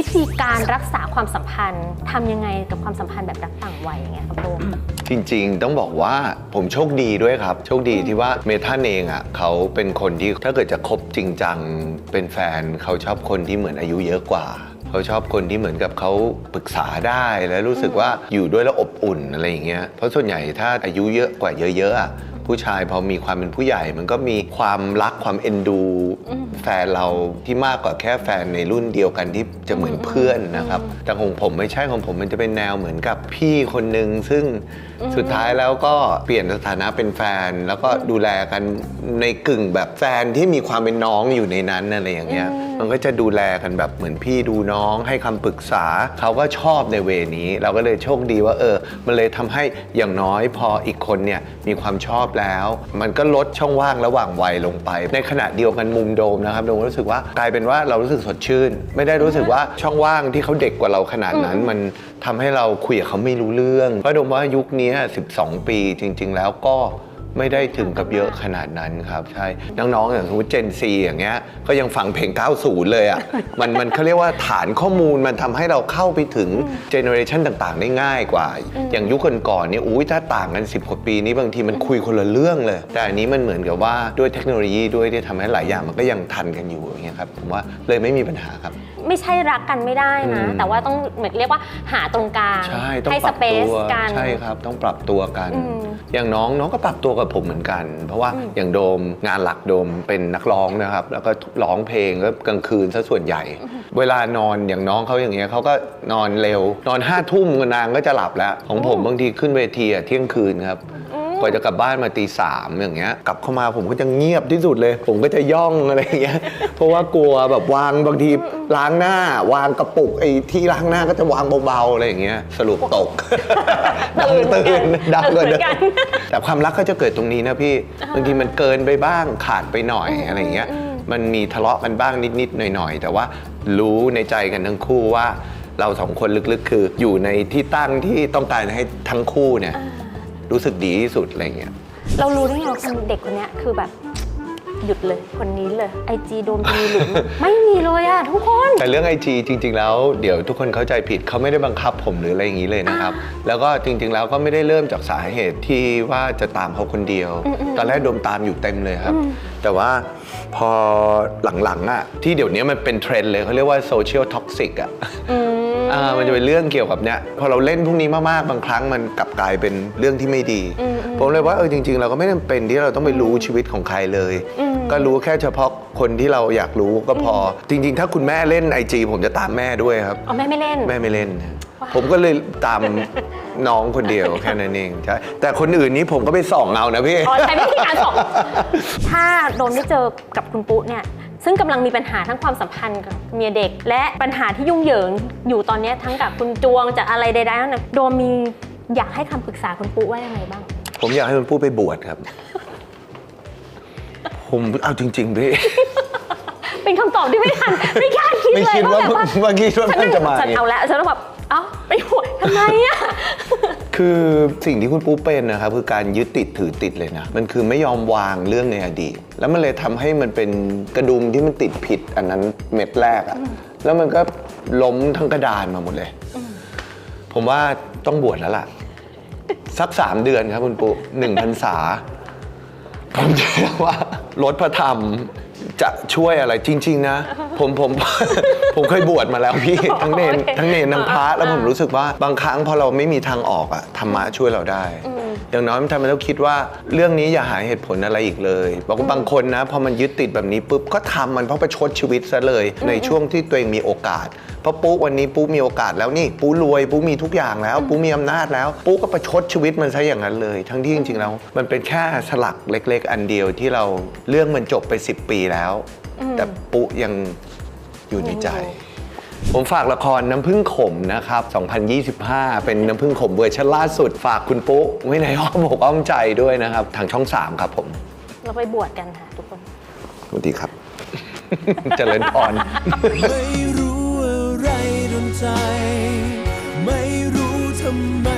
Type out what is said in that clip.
วิธีการรักษาความสัมพันธ์ทำยังไงกับความสัมพันธ์แบบรักต่างวัยอย่างเงี้ยครับโดมจริงๆ ต้องบอกว่าผมโชคดีด้วยครับ โชคดีที่ว่าเมทันเองอะเขาเป็นคนที่ถ้าเกิดจะคบจริงจังเป็นแฟนเขาชอบคนที่เหมือนอายุเยอะกว่า เขาชอบคนที่เหมือนกับเขาปรึกษาได้แล้วรู้สึกว่าอยู่ด้วยแล้วอบอุ่นอะไรอย่างเงี้ยเพราะส่วนใหญ่ถ้าอายุเยอะกว่าเยอะๆอะ ผู้ชายพอมีความเป็นผู้ใหญ่ มันก็มีความรักความเอ็นดู แฟนเราที่มากกว่าแค่แฟนในรุ่นเดียวกันที่จะเหมือนเพื่อนนะครับ แต่ของผมไม่ใช่ของผมมันจะเป็นแนวเหมือนกับพี่คนหนึ่งซึ่งสุดท้ายแล้วก็เปลี่ยนสถานะเป็นแฟน แล้วก็ดูแลกันในกึ่งแบบแฟนที่มีความเป็นน้องอยู่ในนั้นอะไรอย่างเงี้ย มันก็จะดูแลกันแบบเหมือนพี่ดูน้องให้คำปรึกษา เขาก็ชอบในเวนี้ เราก็เลยโชคดีว่าเออ มันเลยทำให้อย่างน้อยพออีกคนเนี่ยมีความชอบแล้ว มันก็ลดช่องว่างระหว่างวัยลงไป ในขณะเดียวกันมุมโดมนะครับโดมรู้สึกว่ากลายเป็นว่าเรารู้สึกสดชื่น ไม่ได้รู้สึกว่าช่องว่างที่เขาเด็กกว่าเราขนาดนั้น มันทำให้เราคุยกับเขาไม่รู้เรื่องก็โดมว่ายุคนี้12 ปีจริง ๆ แล้วก็ ไม่ได้ถึงกับเยอะขนาดนั้นครับใช่น้องๆอย่างสมมติเจนซีอย่างเงี้ยก็ยังฟังเพลง 90 เลยอะ มันมันเขาเรียกว่าฐานข้อมูลมันทำให้เราเข้าไปถึงเจเนอเรชันต่างๆ ได้ง่ายกว่า อย่างยุคก่อนๆเนี่ยอุ้ยถ้าต่างกัน 10 กว่าปีนี้บางทีมันคุยคนละเรื่องเลย แต่อันนี้มันเหมือนกับว่าด้วยเทคโนโลยีด้วยที่ทำให้หลายอย่างมันก็ยังทันกันอยู่อย่างเงี้ยครับผมว่าเลยไม่มีปัญหาครับ ไม่ใช่รักกันไม่ได้นะอืมแต่ว่าต้องเหมือนเรียกว่าหาตรงกลางใช่ต้องให้ปสรับเปซตัวกันใช่ครับต้องปรับตัวกันอืมอย่างน้องน้องก็ปรับตัวกับผมเหมือนกัน เพราะว่าอย่างโดมงานหลักโดมเป็นนักร้องนะครับ แล้วก็ร้องเพลงก็กลางคืนซะส่วนใหญ่ เวลานอนอย่างน้องเขาอย่างเงี้ยเขาก็นอนเร็วนอนห้าทุ่มนางก็จะหลับแล้ว ของผมบางทีขึ้นเวทีอะเที่ยงคืนครับ กว่าจะกลับบ้านมาตีสามอย่างเงี้ยกลับเข้ามาผมก็จะเงียบที่สุดเลย ผมก็จะย่องอะไรอย่างเงี้ยเพราะว่ากลัวแบบวางบางทีล้างหน้า วางกระปุกไอ้ที่ล้างหน้าก็จะวางเบาๆอะไรอย่างเงี้ยสรุปตกดังตื่ตื่นนเหมือนกันดังกว่าตื่นเหมืเดิอนกันมแต่ความรักก็จะเกิดตรงนี้นะพี่บางทีมันเกินไปบ้างขาดไปหน่อยอะไรอย่างเงี้ยมันมีทะเลาะกันบ้างนิดๆหน่อยๆ แต่ว่ารู้ในใจกันทั้งคู่ว่าเราสองคนลึกๆ คืออยู่ในที่ตั้งที่ต้องการให้ทั้งคู่เนี่ย รู้สึกดีที่สุดอะไรอย่างเงี้ย เรารู้ได้ไงว่าคนเด็กคนเนี้ยคือแบบ หยุดเลยคนนี้เลยไอจีโดมจะมีหลุม ไม่มีเลยอะทุกคน แต่เรื่อง IG จริง ๆ แล้วเดี๋ยวทุกคนเข้าใจผิดเขาไม่ได้บังคับผมหรืออะไรอย่างนี้เลยนะครับ แล้วก็จริง ๆ แล้วก็ไม่ได้เริ่มจากสาเหตุที่ว่าจะตามเขาคนเดียวตอนแรกโดมตามอยู่เต็มเลยครับแต่ว่าพอหลังๆอะที่เดี๋ยวนี้มันเป็นเทรนด์เลยเขาเรียกว่าโซเชียลท็อกซิกอะ อืม อ่ามันจะเป็นเรื่องเกี่ยวกับเนี้ยพอเราเล่นพวกนี้มากๆบางครั้งมันกลับกลายเป็นเรื่องที่ไม่ดีอืมอืมผมเลยว่าเออจริง ๆ เราก็ไม่จำเป็นที่เราต้องไปรู้ชีวิตของใครเลยอืมก็รู้แค่เฉพาะคนที่เราอยากรู้ก็พออจริง ๆ ถ้าคุณแม่เล่นไอจีผมจะตามแม่ด้วยครับ อ๋อแม่ไม่เล่น แม่ไม่เล่น ผมก็เลยตามน้องคนเดียวแค่นั้นเองใช่แต่คนอื่นนี้ผมก็ไปส่องเอานะพี่ อ๋อใช้วิธีการส่งถ้าโดนได้เจอกับคุณปุ๊เนี่ย ซึ่งกำลังมีปัญหาทั้งความสัมพันธ์กับเมียเด็ก และปัญหาที่ยุ่งเหยิงอยู่ตอนเนี้ยทั้งกับคุณจวงจากอะไรใดๆนั่นนะโดมมีอยากให้คำปรึกษาคุณปุ๊ว่ายังไงบ้าง ผมอยากให้มันพูดไปบวชครับ ผมเอาจริงๆพี่เป็นคำตอบที่ไม่ทันไม่คาดคิดไม่เลยคิดว่าแบบเมื่อกี้ว่ามันจะมาฉันเอาแล้วฉันต้องแบบเอ้าไปหวยทำไมอะ คือสิ่งที่คุณปุ๊เป็นนะครับคือการยึดติดถือติดเลยนะ มันคือไม่ยอมวางเรื่องในอดีต แล้วมันเลยทำให้มันเป็นกระดุมที่มันติดผิดอันนั้นเม็ดแรกอะแล้วมันก็ล้มทั้งกระดานมาหมดเลย ผมว่าต้องบวชแล้วล่ะ สักสามเดือนครับคุณปุ๊หนึ่งพรรษาผมเชื่อว่าลดพระธรรมจะช่วยอะไรจริง ๆ นะ ผมผม ผมเคยบวชมาแล้วพี่ ทั้งเนนโอเคทั้งเนนทั้งพระแล้วผมอ่ารู้สึกว่าบางครั้งพอเราไม่มีทางออกอะธรรมะช่วยเราได้ อย่างน้อยมันทำให้เราคิดว่าเรื่องนี้อย่าหาเหตุผลอะไรอีกเลยบอกว่าบางคนนะพอมันยึดติดแบบนี้ปุ๊บก็ทำมันเพราะประชดชีวิตซะเลยในช่วงที่ตัวเองมีโอกาสเพราะปุ๊วันนี้ปุ๊มีโอกาสแล้วนี่ปุ๊รวยปุ๊มีทุกอย่างแล้ว ปุ๊มีอำนาจแล้ว ปุ๊ก็ประชดชีวิตมันซะอย่างนั้นเลย ทั้งที่จริงๆแล้วมันเป็นแค่สลักเล็ก ๆ อันเดียวที่เราเรื่องมันจบไป 10 ปีแล้ว แต่ปุ๊ยัง อยู่ในใจ ผมฝากละครน้ำพึ่งขมนะครับ 2025 เป็นน้ำพึ่งขมเวอร์ชันล่าสุด ฝากคุณปุ๊ไว้ในอ้อมอกอ้อมใจด้วยนะครับ ทางช่อง 3 ครับผม เราไปบวชกันค่ะทุกคน สวัสดีครับ เจริญพร ไม่รู้อะไรโดนใจ ไม่รู้ทำไม